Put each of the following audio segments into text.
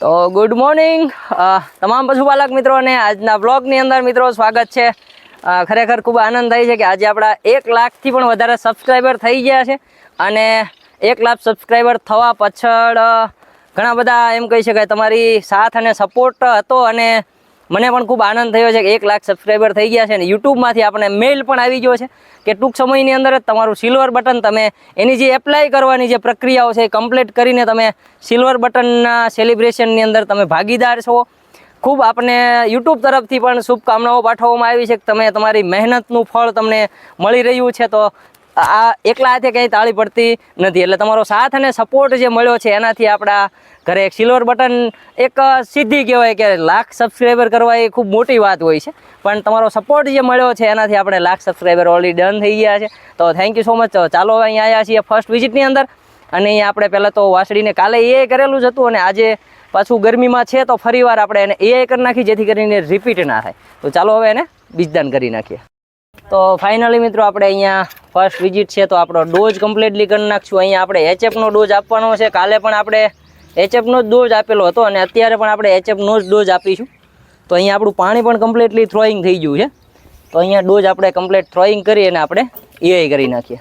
તો good morning તમામ પશુપાલક મિત્રોને આજના બ્લોગની અંદર મિત્રો સ્વાગત છે. ખરેખર ખૂબ આનંદ થાય છે કે આજે આપણા એક લાખથી પણ વધારે સબસ્ક્રાઈબર થઈ ગયા છે અને એક લાખ સબસ્ક્રાઈબર થવા પાછળ ઘણા બધા એમ કહી શકાય, તમારી સાથ અને સપોર્ટ હતો અને મને પણ ખૂબ આનંદ થયો છે કે એક લાખ સબસ્ક્રાઈબર થઈ ગયા છે અને યુટ્યુબમાંથી આપણને મેઇલ પણ આવી ગયો છે કે ટૂંક સમયની અંદર જ તમારું સિલ્વર બટન તમે એની જે એપ્લાય કરવાની જે પ્રક્રિયાઓ છે એ કમ્પ્લીટ કરીને તમે સિલ્વર બટનના સેલિબ્રેશનની અંદર તમે ભાગીદાર છો. ખૂબ આપણે યુટ્યુબ તરફથી પણ શુભકામનાઓ પાઠવવામાં આવી છે કે તમે તમારી મહેનતનું ફળ તમને મળી રહ્યું છે તો આ એકલા હાથે કંઈ તાળી પડતી નથી. એટલે તમારો સાથ અને સપોર્ટ જે મળ્યો છે, એનાથી આપણા ઘરે એક સિલ્વર બટન એક સિદ્ધિ કહેવાય કે લાખ સબસ્ક્રાઈબર કરવા એ ખૂબ મોટી વાત હોય છે. પણ તમારો સપોર્ટ જે મળ્યો છે, એનાથી આપણે લાખ સબસ્ક્રાઈબર ઓલરેડી ડન થઈ ગયા છે. તો થેન્ક યુ સો મચ ચાલો હવે અહીંયા આવ્યા છીએ ફર્સ્ટ વિઝિટની અંદર. અને અહીંયા આપણે પહેલાં તો વાસળીને કાલે એ કરેલું જ હતું અને આજે પાછું ગરમીમાં છે, તો ફરીવાર આપણે એને એ કરી નાખી, જેથી કરીને રિપીટ ના થાય. તો ચાલો હવે એને બીજદાન કરી નાખીએ. તો ફાઇનલી મિત્રો આપણે અહીંયા ફર્સ્ટ વિઝિટ છે તો આપણો ડોઝ કમ્પ્લીટલી કરી નાખશું. અહીંયા આપણે એચએફનો ડોઝ આપવાનો છે. કાલે પણ આપણે એચએફનો જ ડોઝ આપેલો હતો અને અત્યારે પણ આપણે એચએફનો જ ડોઝ આપીશું. તો અહીંયા આપણું પાણી પણ કમ્પ્લીટલી થ્રોઈંગ થઈ ગયું છે. તો અહીંયા ડોઝ આપણે કમ્પ્લીટ થ્રોઈંગ કરી અને આપણે એ કરી નાખીએ.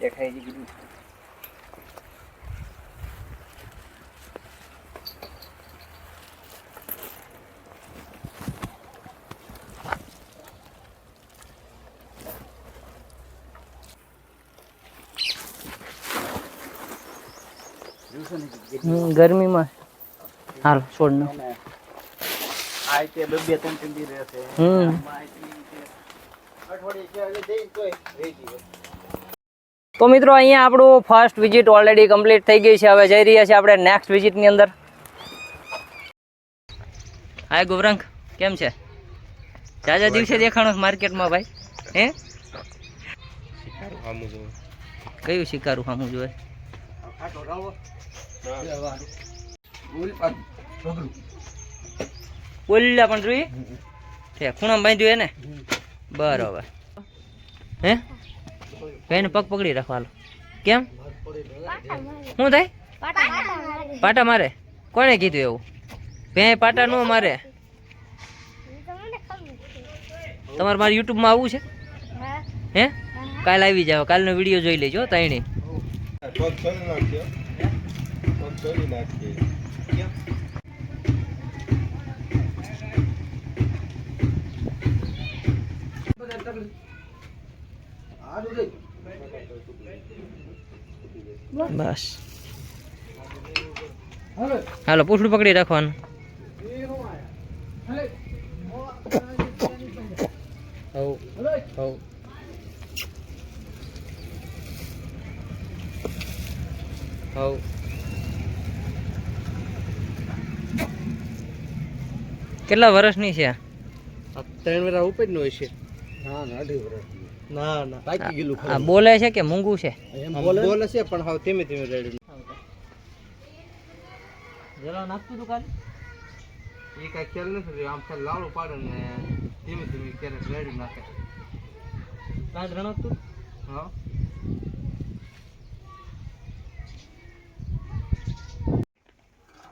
દેખાય છે કીધું હમ, ગરમીમાં હાલ છોડ નાખ. આ રીતે બે બે ત્રણ ત્રણ દી રહેશે હમ અઠવાડિયે ચાર જઈને તોય રહી હમ તો મિત્રો અહીંયા આપણું ફર્સ્ટ વિઝિટ ઓલરેડી કમ્પ્લીટ થઈ ગઈ છે. હવે જઈ રહ્યા છીએ આપણે નેક્સ્ટ વિઝિટની અંદર. હાય ગોવરંગ. કેમ છે? જાજા દિવસે દેખાણો માર્કેટમાં ભાઈ. હે? કયું શિકારું સામું જોઈએ આટો પણ જોઈએ છે ખૂણામાં બાંધ્યું એને? બરોબર. હે? કઈને પગ પકડી રાખો કેમ? શું થાય? પાટા મારે. કોણે કીધું એવું? ભે પાટા નો મારે. તમારે મારે યુટ્યુબમાં આવવું છે? હે? કાલ આવી જાવ કાલનો વીડિયો જોઈ લેજો તાઈણી નાખજો નાખીએ. બસ. હાલો. પૂછડું પકડી રાખવાનું. હવ. હવ. કેટલા વર્ષની છે? ત્રણ વર્ષ ઉપર નો હોય છે. ના ના અઢી વર્ષ ના ના. પાકી ગયેલું આ બોલે છે કે મૂંગું છે? બોલે? છે પણ હવે ધીમે ધીમે રેડી. જરા નાખતું તું કાલે એ કાંઈ ખ્યાલ નથી આમ ખાલી લાડુ પાડે ને ધીમે ધીમે ક્યારેક રેડી નાખે. કાંઈ રણકતું? હા.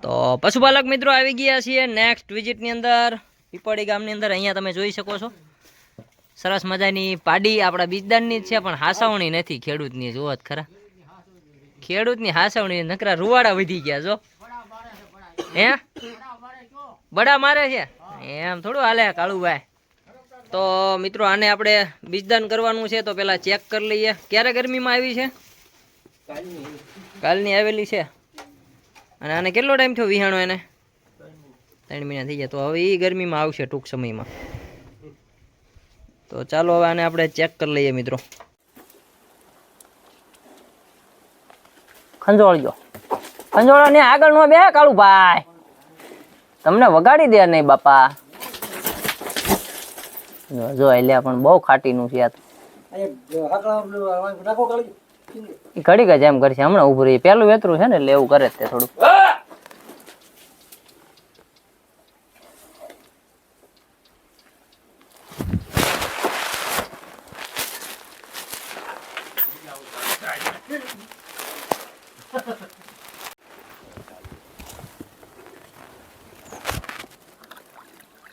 તો પશુપાલક મિત્રો આવી ગયા છીએ નેક્સ્ટ વિઝિટની અંદર. પીપળી ગામની અંદર અહીંયા તમે જોઈ શકો છો. સરસ મજાની પાડી આપણા બીજદાનની જ છે, પણ હાસવણી નથી, ખેડૂતની જુઓ જ ખરા. ખેડૂતની હાસવણી નકરા રૂવાડા વધી ગયા, જો. હે? બડા મારે છે? એમ થોડું હાલે કાળુભાઈ. તો મિત્રો, આને આપણે બીજદાન કરવાનું છે, તો પેલા ચેક કરી લઈએ. ક્યારે ગરમીમાં આવી છે? કાલની આવેલી છે. અને આને કેટલો ટાઈમ થયો વિહાણો એને? ત્રણ મહિના થઈ ગયા. તો હવે એ ગરમીમાં આવશે ટૂંક સમયમાં. તો ચાલો હવે આને આપણે ચેક કરી લઈએ મિત્રો. ખંજોળજો ખંજોળો ને આગળ નો બે કાળું ભાઈ તમને વગાડી દે નહીં બાપા. જો- એટલે પણ બહુ ખાટીનું છે આ તો. ઘડીક જ એમ કરશે. હમણાં ઉભું રહી. પેલું વેતરું છે ને એટલે એવું કરે તે થોડું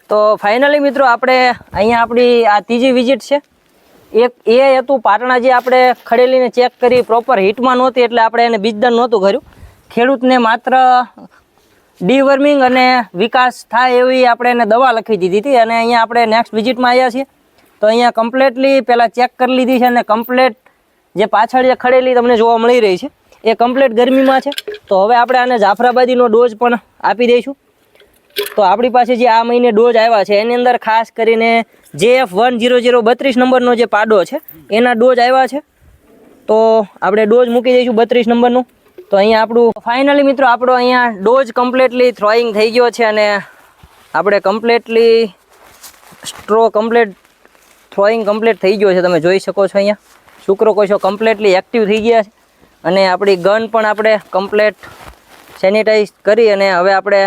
તો ફાઇનલી મિત્રો, આપણે અહીંયા આપણી આ ત્રીજી વિઝિટ છે. એક એ હતું, પાટણા જે આપણે ખડેલીને ચેક કરી પ્રોપર હીટમાં નહોતી એટલે આપણે એને બીજદાન નહોતું કર્યું. ખેડૂતને માત્ર ડીવર્મિંગ અને વિકાસ થાય એવી આપણે એને દવા લખી દીધી હતી અને અહીંયા આપણે નેક્સ્ટ વિઝિટમાં આવ્યા છીએ. તો અહીંયા કમ્પ્લેટલી પહેલાં ચેક કરી લીધી છે અને કમ્પ્લેટ જે પાછળ જે ખડેલી તમને જોવા મળી રહી છે, એ કમ્પ્લેટ ગરમીમાં છે. તો હવે આપણે આને જાફરાબાદીનો ડોઝ પણ આપી દઈશું. તો આપણી પાસે જે આ મહિને ડોઝ આવ્યા છે, એની અંદર ખાસ કરીને જે એફ વન જીરો જીરો બત્રીસ નંબરનો જે પાડો છે, એના ડોઝ આવ્યા છે. તો આપણે ડોઝ મૂકી દઈશું બત્રીસ નંબરનું. તો અહીંયા આપણું, ફાઇનલી મિત્રો, આપણો અહીંયા ડોઝ કમ્પ્લીટલી થ્રોઈંગ થઈ ગયો છે અને આપણે completely straw complete, throwing complete થઈ ગયો છે, તમે જોઈ શકો છો અહીંયા. શુક્રકોષો કમ્પ્લીટલી એક્ટિવ થઈ ગયા છે. અને આપણી ગન પણ આપણે કમ્પ્લીટ સેનિટાઈઝ કરી અને હવે આપણે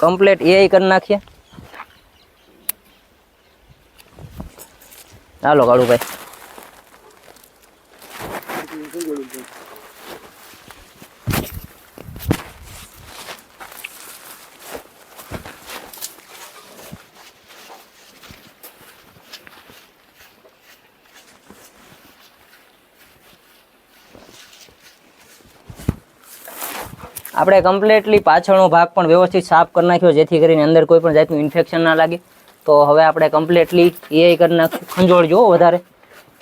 કમ્પ્લીટ એઆઈ કરી નાખીએ. ચાલો કાળુભાઈ. આપણે કમ્પ્લેટલી પાછળનો ભાગ પણ વ્યવસ્થિત સાફ કરી નાખ્યો, જેથી કરીને અંદર કોઈ પણ જાતનું ઇન્ફેક્શન ના લાગે. તો હવે આપણે કમ્પ્લેટલી એ કરી નાખ્યું જુઓ વધારે.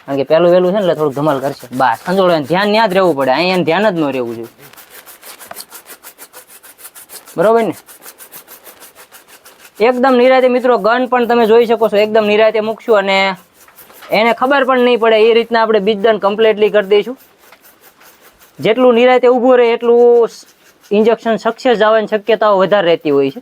કારણ કે પહેલું વહેલું છે ને એટલે થોડુંક ધમાલ કરશે. બસ, ખંજોળ ધ્યાન ત્યાં જ રહેવું પડે. અહીંયા ધ્યાન જ ન રહેવું જોઈએ. બરોબર ને? એકદમ નિરાતે મિત્રો, ગન પણ તમે જોઈ શકો છો. એકદમ નિરાતે મૂકશું અને એને ખબર પણ નહીં પડે. એ રીતના આપણે બીજદન કમ્પ્લીટલી કરી દઈશું. જેટલું નિરાતે ઊભું રહે એટલું ઇન્જેક્શન સક્સેસ આવવાની શક્યતાઓ વધારે રહેતી હોય છે.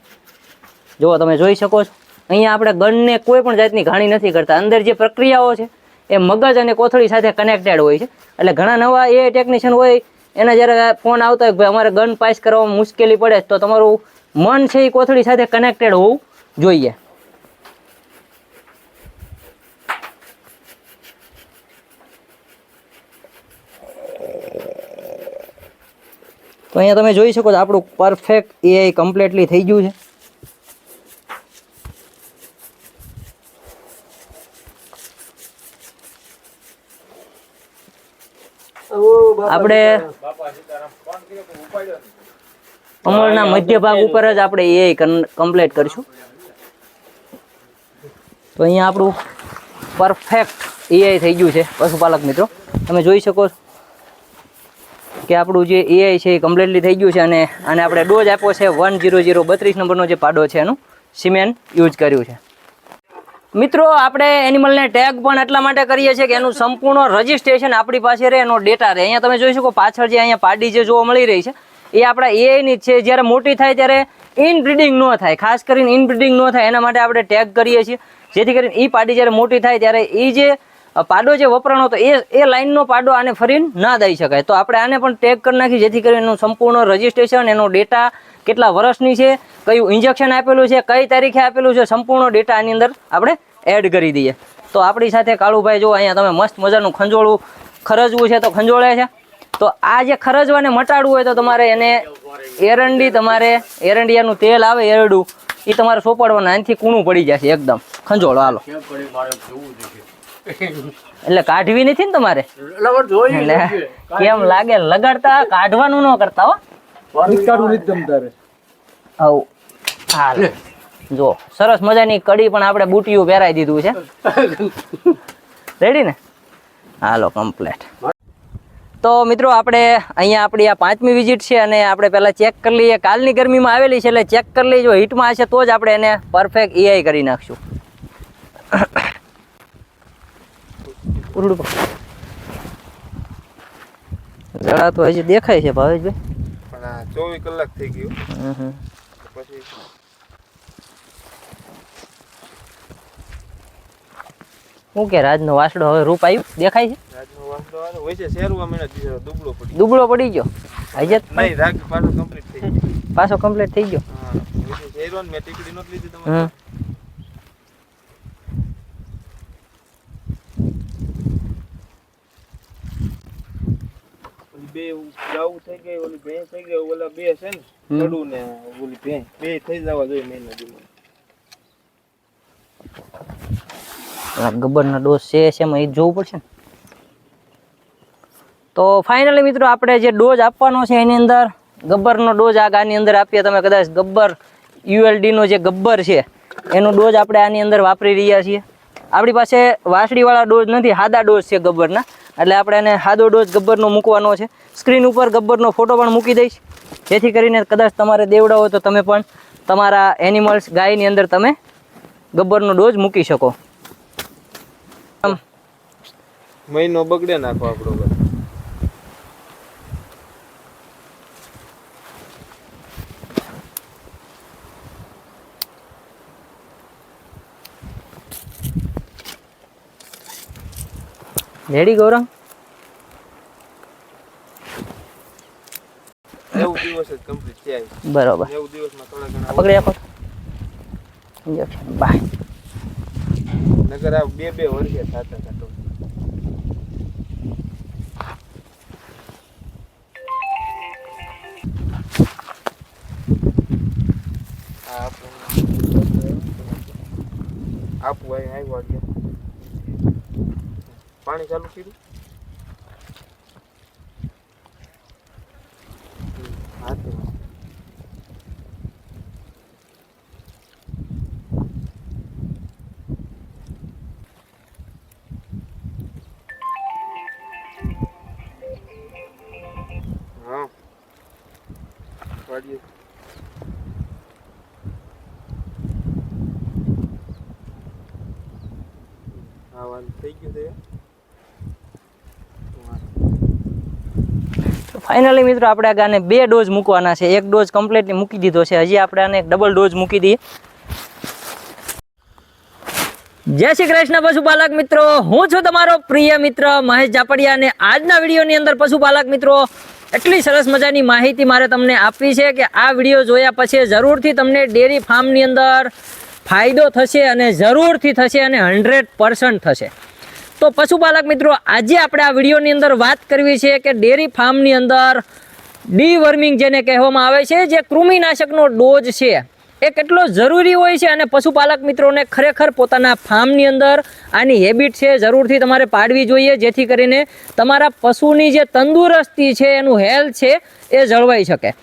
જુઓ તમે જોઈ શકો છો. અહીંયા આપણે ગનને કોઈ પણ જાતની ઘાણી નથી કરતા. અંદર જે પ્રક્રિયાઓ છે, એ મગજ અને કોથળી સાથે કનેક્ટેડ હોય છે. એટલે ઘણા નવા એ ટેકનિશિયન હોય, એના જ્યારે ફોન આવતા હોય અમારે ગન પાસ કરવામાં મુશ્કેલી પડે તો તમારું મન છે એ કોથળી સાથે કનેક્ટેડ હોવું જોઈએ. તો અહીંયા તમે જોઈ શકો છો આપણું પરફેક્ટ એઆઈ કમ્પ્લીટલી થઈ ગયું છે. આપણે કમળના મધ્ય ભાગ ઉપર જ આપણે એઆઈ કમ્પ્લીટ કરીશું. તો અહીંયા આપણું પરફેક્ટ એઆઈ થઈ ગયું છે, પશુપાલક મિત્રો. તમે જોઈ શકો છો. કે આપણું જે એઆઈ છે એ કમ્પ્લીટલી થઈ ગયું છે અને આને આપણે ડોઝ આપ્યો છે વન ઝીરો જીરો બત્રીસ નંબરનો જે પાડો છે એનું. સિમેન્ટ યુઝ કર્યું છે. મિત્રો, આપણે એનિમલને ટેગ પણ એટલા માટે કરીએ છીએ કે એનું સંપૂર્ણ રજિસ્ટ્રેશન આપણી પાસે રહે, એનો ડેટા રહે. અહીંયા તમે જોઈ શકો, પાછળ જે અહીંયા પાડી જે જોવા મળી રહી છે, એ આપણા એઆઈની જ છે. જ્યારે મોટી થાય ત્યારે ઇનબ્રિડિંગ ન થાય. ખાસ કરીને ઇનબ્રિડિંગ ન થાય. એના માટે આપણે ટેગ કરીએ છીએ. જેથી કરીને એ પાડી જ્યારે મોટી થાય ત્યારે એ જે પાડો જે વપરાણો હતો એ એ લાઈનનો પાડો આને ફરીને ના દઈ શકાય. તો આપણે આને પણ ટેગ કરી નાખી, જેથી કરીને એનું સંપૂર્ણ રજિસ્ટ્રેશન, એનો ડેટા કેટલા વર્ષની છે, કયું ઇન્જેક્શન આપેલું છે, કઈ તારીખે આપેલું છે, સંપૂર્ણ ડેટા આની અંદર આપણે એડ કરી દઈએ. તો આપણી સાથે કાળુભાઈ, જો અહીંયા તમે મસ્ત મજાનું ખંજોળું ખરજવું છે તો ખંજોળે છે. તો આ જે ખરજવાને મટાડવું હોય તો તમારે એને એરંડી, તમારે એરંડિયાનું તેલ આવે, એરડું એ તમારે સોપાડવાનું, એનાથી કૂણું પડી જશે એકદમ. ખંજોળો, હાલો. એટલે કાઢવી નથી ને તમારે? એટલે કેમ લાગે? લગાડતા કાઢવાનું ન કરતા હો. હાલ. જો સરસ મજાની કડી પણ આપણે બુટીયું પહેરાઈ દીધું છે. રેડી ને હાલો કમ્પ્લેટ. તો મિત્રો આપણે અહીંયા આપણી આ પાંચમી વિઝિટ છે અને આપણે પહેલાં ચેક કરી લઈએ. કાલની ગરમીમાં આવેલી છે એટલે ચેક કરી લઈએ જો હીટમાં હશે તો જ આપણે એને પરફેક્ટ એઆઈ કરી નાખશું. ઉરડું પણ જરા તો હજી દેખાય છે ભાવેશભાઈ. પણ આ ચોવીસ કલાક થઈ ગયું. પછી શું? કે રાજનો વાસડો હવે રૂપ આવ્યું દેખાય છે? રાજનો વાસડો હોય છે શેરવા મહિના દુબળો પડી દુબળો પડી ગયો. હજત નહીં રાગ પાછો કમ્પ્લીટ થઈ ગયો. પાછો કમ્પ્લીટ થઈ ગયો. હા હોય છે શેરવા ને મેં ટીકડી નહોતી લીધી તમારે. ઓલી થઈ ગઈ ઓલી ભેંસ થઈ ગઈ ઓલા બે છે ને. ચડું ને ઓલી ભેંસ બે થઈ જવા જોઈએ મહિના દીમાં. આ ગબ્બરનો ડોઝ છે એમાં એ જોવું પડશે ને. તો ફાઇનલી મિત્રો આપણે જે ડોઝ આપવાનો છે એની અંદર ગબ્બરનો ડોઝ આ આની અંદર આપીએ. તમે કદાચ ગબ્બર યુએલડીનો જે ગબ્બર છે એનો ડોઝ આપણે આની અંદર વાપરી રહ્યા છીએ. આપણી પાસે વાસળીવાળા ડોઝ નથી સાદા ડોઝ છે ગબ્બરના. એટલે આપણે એને સાદો ડોઝ ગબ્બરનો મૂકવાનો છે. સ્ક્રીન ઉપર ગબ્બરનો ફોટો પણ મૂકી દઈશ. જેથી કરીને કદાચ તમારે દેવડા હોય તો તમે પણ તમારા એનિમલ્સ ગાયની અંદર તમે ગબ્બરનો ડોઝ મૂકી શકો. મહિનો બગડે નાખો આપણો બસ. રેડી નેવું દિવસ જ કમ્પ્લીટ થયા. બરોબર. નેવું દિવસમાં થોડા ઘણા પકડી ઇન્જેક્શન બાય. નગર આ બે બે વર્ષે થતા થતો પાણી ચાલુ કર્યું હમ, હા તે. હા પાડીએ હા વાંધો થઈ ગયું ફાઇનલી મિત્રો, આપણે આ ગાને બે ડોઝ મૂકવાના છે. એક ડોઝ કમ્પ્લીટલી મૂકી દીધો છે. હજી આપણે આને એક ડબલ ડોઝ મૂકી દઈએ. જય શ્રી કૃષ્ણ પશુપાલક મિત્રો. હું છું તમારો પ્રિય મિત્ર મહેશ જાપડિયા અને આજના વિડીયોની અંદર પશુપાલક મિત્રો, એટલી સરસ મજાની માહિતી મારે તમને આપવી છે કે આ વીડિયો જોયા પછી જરૂરથી તમને ડેરી ફાર્મની અંદર ફાયદો થશે અને જરૂરથી થશે અને હંડ્રેડ થશે. તો પશુપાલક મિત્રો, આજે આપણે આ વિડીયોની અંદર વાત કરવી છે કે ડેરી ફાર્મની અંદર ડીવર્મિંગ જેને કહેવામાં આવે છે, જે કૃમિનાશકનો ડોઝ છે, એ કેટલો જરૂરી હોય છે અને પશુપાલક મિત્રોને ખરેખર પોતાના ફાર્મની અંદર આની હેબિટ છે જરૂરથી તમારે પાડવી જોઈએ, જેથી કરીને તમારા પશુની જે તંદુરસ્તી છે, એનું હેલ્થ છે, એ જળવાઈ શકે.